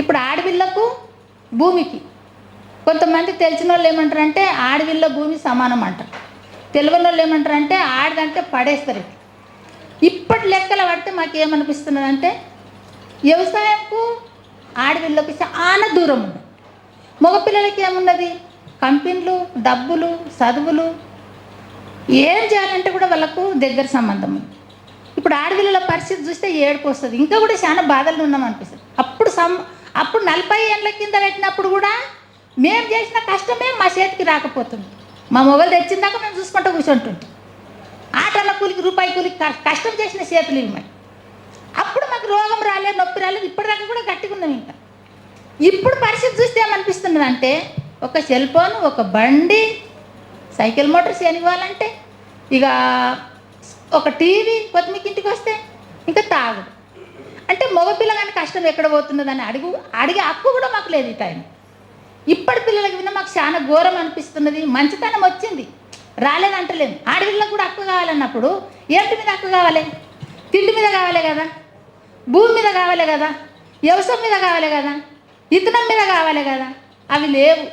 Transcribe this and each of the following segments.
ఇప్పుడు ఆడపిల్లకు భూమికి. కొంతమంది తెలిసిన వాళ్ళు ఏమంటారంటే ఆడవిల్ల భూమి సమానం అంటారు. తెలియని వాళ్ళు ఏమంటారంటే ఆడదంటే పడేస్తారు ఇట్లా. ఇప్పటి లెక్కల పడితే మాకు ఏమనిపిస్తున్నది అంటే వ్యవసాయంకు ఆడవిళ్ళకు చాలా దూరం ఉంది. మగపిల్లలకి ఏమున్నది? కంపెనీలు డబ్బులు చదువులు. ఏం చేయాలంటే కూడా వాళ్ళకు దగ్గర సంబంధం ఉంది. ఇప్పుడు ఆడపిల్లల పరిస్థితి చూస్తే ఏడుపు వస్తుంది. ఇంకా కూడా చాలా బాధలు ఉన్నాం అనిపిస్తుంది అప్పుడు సం అప్పుడు నలభై ఏళ్ళ కింద పెట్టినప్పుడు కూడా మేము చేసిన కష్టమే మా చేతికి రాకపోతుంది. మా మొగలు తెచ్చిందాక మేము చూసుకుంటూ కూర్చుంటుంటాం. ఆటల కూలికి రూపాయి కూలికి కష్టం చేసిన చేతులు ఇవి మరి. అప్పుడు మాకు రోగం రాలేదు నొప్పి రాలేదు ఇప్పటిదాకా కూడా గట్టిగా ఉన్నాం ఇంకా. ఇప్పుడు పరిస్థితి చూస్తే ఏమనిపిస్తున్నదంటే ఒక సెల్ ఫోన్ ఒక బండి సైకిల్ మోటార్స్ ఇవ్వాలంటే ఇక ఒక టీవీ కొత్తిమీకి ఇంటికి వస్తే ఇంకా తాగదు. అంటే మగపిల్ల కానీ కష్టం ఎక్కడ పోతున్నదని అడుగు అడిగే హక్కు కూడా మాకు లేదు ఈ టైం ఇప్పటి పిల్లలకి విన్న మాకు చాలా ఘోరం అనిపిస్తున్నది. మంచితనం వచ్చింది. రాలేదంటలేము ఆడపిల్లలకు కూడా హక్కు కావాలన్నప్పుడు ఏంటి మీద హక్కు కావాలి? తిండి మీద కావాలి కదా? భూమి మీద కావాలి కదా? వ్యవసాయం మీద కావాలి కదా? ఇతనం మీద కావాలి కదా? అవి లేవు.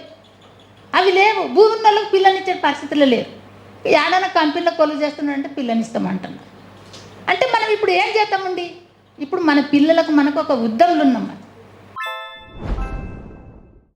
అవి లేవు. భూమి ఉన్న వాళ్ళకి పిల్లనిచ్చే పరిస్థితులు లేవు. ఏడైనా కంపెనీలో కొలువు చేస్తున్నాడంటే పిల్లనిస్తామంటున్నారు అంటే మనం ఇప్పుడు ఏం చేద్దామండి? ఇప్పుడు మన పిల్లలకు మనకు ఒక ఉద్యమంలో ఉన్నాం